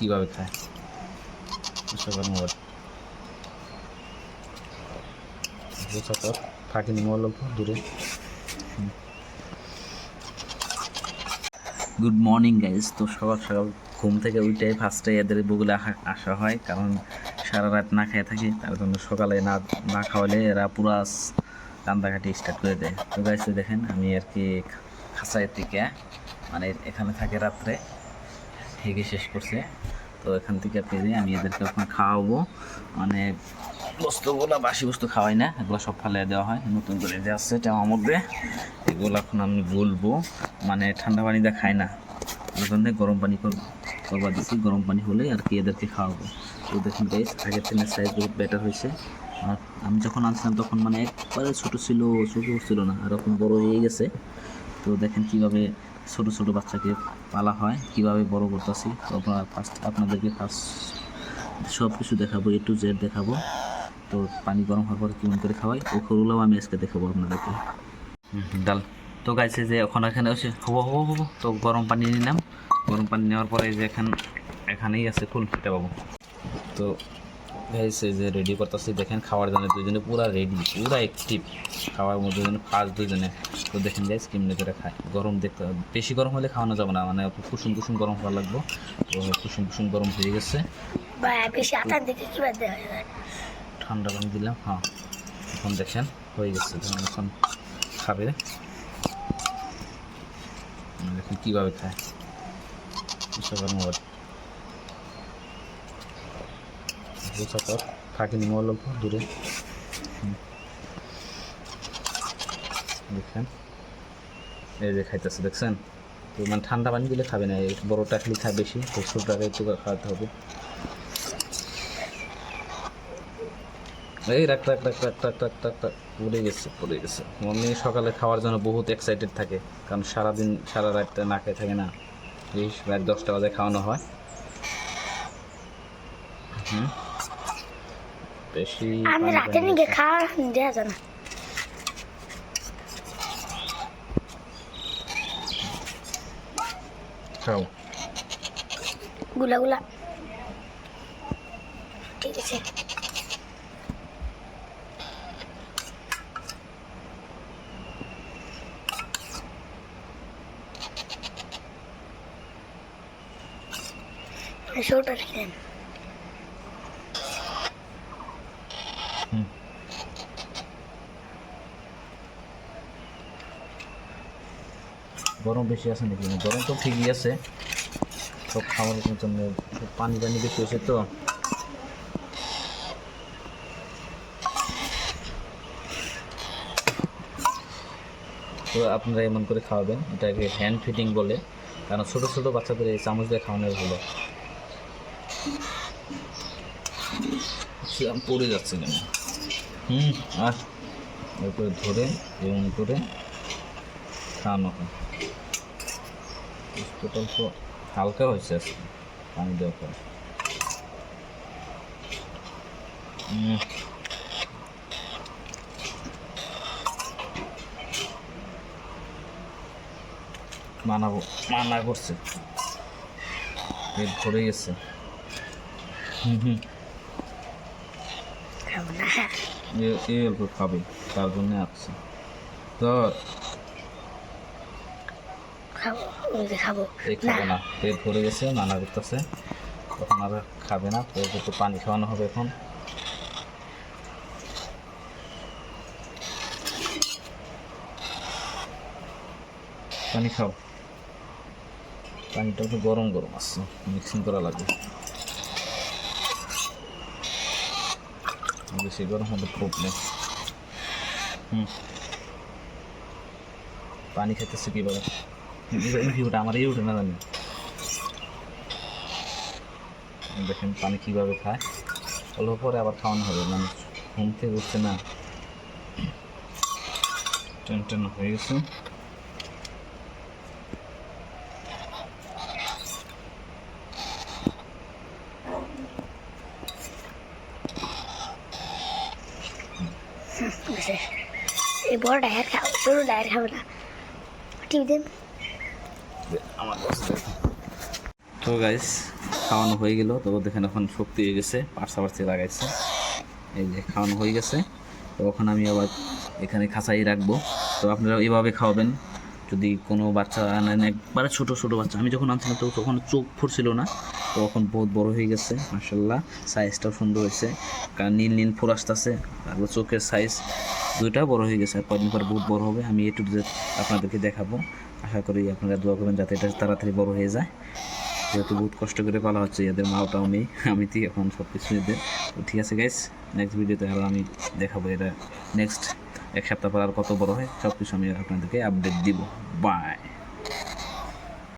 কীভাবে খায়? মোবাইল অল্প দূরে। গুড মর্নিং গাইজ তো সকাল সকাল ঘুম থেকে উঠে ফার্স্টে এদের বগুলে আসা- হয়, কারণ সারা রাত না খেয়ে থাকি, তার জন্য সকালে না না খাওয়ালে এরা পুরা কান্দাকাটি স্টার্ট করে দেয়। তো গাইজ দেখেন, আমি আর কি খাঁচায়ের থেকে মানে এখানে থাকে রাত্রে হেগে শেষ করছে। তো এখান থেকে পেরে আমি এদেরকে ওখানে খাওয়াবো। মানে বস্তুগুলো, বাসি বস্তু খাওয়াই না, এগুলো সব ফালিয়ে দেওয়া হয়। নতুন করে যে আসছে চাওয়ার মধ্যে এগুলো এখন আমি বলব মানে ঠান্ডা পানি দিয়ে খাই না। ওই জন্য গরম পানি কর- করবা দিচ্ছি গরম পানি হলে আর কি এদেরকে খাওয়াবো। তো দেখুন গাইস আগের থেকে সাইজ বহুত বেটার হয়েছে। আর আমি যখন আনছিলাম তখন মানে একবারে ছোটো ছিল ছোটো ছিল না। আর এখন বড় হয়ে গেছে। তো দেখেন কীভাবে ছোট ছোট বাচ্চাকে পালা হয়, কীভাবে বড় করতেছি, তো আপনারা ফার্স্ট আপনাদেরকে ফার্স্ট সব কিছু দেখাবো এ টু জেড দেখাবো। তো পানি গরম হওয়ার পরে কেমন করে খাওয়াই, ও ওগুলোও আমি আজকে দেখাবো আপনাদেরকে। ডাল। তো গাইছে যে ওখানে এখানে এসে হব হব হব তো গরম পানি নিলাম। গরম পানি নেওয়ার পরে যে এখান এখানেই আছে ফুল, এটা পাবো। তো গাইছে যে রেডি করতেছি দেখেন খাওয়ার জন্য দুজনে পুরা রেডি পুরা অ্যাক্টিভ খাওয়ার মধ্যে দুজনে ফার্স্ট দুজনে। তো দেখেন গাইস কেমনি করে খায়। গরম দেখতে বেশি গরম হলে খাওয়ানো যাবে না। মানে কুসুম কুসুম গরম হওয়া লাগবে। তো কুসুম কুসুম গরম হয়ে গেছে। ঠান্ডা পানি দিলাম হ্যাঁ। এখন দেখেন হয়ে গেছে। এখন খাবে। দেখুন কীভাবে খায়? সকাল মোবাইল মোবাইল অল্প দূরে। হুম। দেখছেন? এই যে খাইতেছে, দেখছেন? তো মানে ঠান্ডা পানি দিলে খাবে না, এই বড়টা খালি খায় বেশি, তো ছোটটাকে একটু খাওয়াতে হবে। এই রাখ রাখ রাখ রাখ রাখ রাখ রাখ রাখ, পড়ে গেছে পড়ে গেছে। মনে সকালে খাওয়ার জন্য বহুত এক্সাইটেড থাকে, কারণ সারাদিন, সারা রাতটা না খেয়ে থাকে না। এই রাত দশটা বাজে খাওয়ানো হয়। হুম। বেশি আমি রাতে খায়। খাওয়া দেওয়া যায় না। খাও। গুলা গুলা। ঠিক আছে। ছোটা গরম বেশি আছে নাকি? গরম তো ঠিকই আছে। সব খাবারের জন্য পানি টানি বেশি হয়েছে তো। তো আপনারা এমন করে খাওয়াবেন, এটাকে হ্যান্ড ফিটিং বলে। কারণ ছোটো ছোটো বাচ্চাদের এই চামচ দিয়ে খাওয়ানো ভালো। পড়ে যাচ্ছে কেন? হুম আর এরপরে ধরে এমন করে খাওয়ানো হয়। অল্প হালকা হয়েছে পানি দেওয়ার পর। মানাবো মানা করছে। পেট ভরে গেছে। হুম হুম। এই অল্প খাবে তার জন্য আসছে। তো খাব ওই যে খাব খাবে না। পেট ভরে গেছে নানা করতেছে। তখন আর খাবে না ওকে একটু পানি খাওয়ানো হবে এখন। পানি খাও। পানিটা একটু গরম গরম আসছে মিক্সিং করা লাগবে বেশি গরম হলে প্রবলেম হুম। পানি খেতেছে কীভাবে? ভিউটা আমার এই উঠে না জানি। দেখেন পানি কীভাবে খায়। অল্প পরে আবার খাওয়ানো হবে মানে ঘুম থেকে উঠছে না। টেন টেন হয়ে গেছে। এই বড় ডায়ের খাব ছোট ডায়ের খাব না। টিভি দেন। আমার তো গাইস খাওয়ানো হয়ে গেল। তো দেখেন এখন শক্তি হয়ে গেছে পার্সা পার্সি লাগাইছে। এই যে খাওয়ানো হয়ে গেছে। তো ওখানে আমি আবার এখানে খাঁচাই রাখব। তো আপনারা এভাবে খাওয়াবেন। যদি কোনো বাচ্চা আনেন একবারে ছোটো ছোটো বাচ্চা। আমি যখন আনছিলাম তো তখন চোখ ফুটছিল না, তো এখন বহুত বড় হয়ে গেছে মার্শাল্লাহ সাইজটাও সুন্দর হয়েছে কারণ নীল নীল ফুল আসতেছে, তারপর চোখের সাইজ দুইটা বড় হয়ে গেছে। আর কদিন পর বহুত বড় হবে, আমি এটু আপনাদেরকে দেখাবো। আশা করি আপনারা দোয়া করবেন যাতে এটা তাড়াতাড়ি বড় হয়ে যায়। যেহেতু বহুত কষ্ট করে পালা হচ্ছে, এদের মাওটাও নেই আমি তো এখন সব কিছু এদের ঠিক আছে গাইস নেক্সট ভিডিওতে আরও আমি দেখাবো এটা নেক্সট এক সপ্তাহ পর আর কত বড় হয় সব কিছু আমি আপনাদেরকে আপডেট দিব। বাই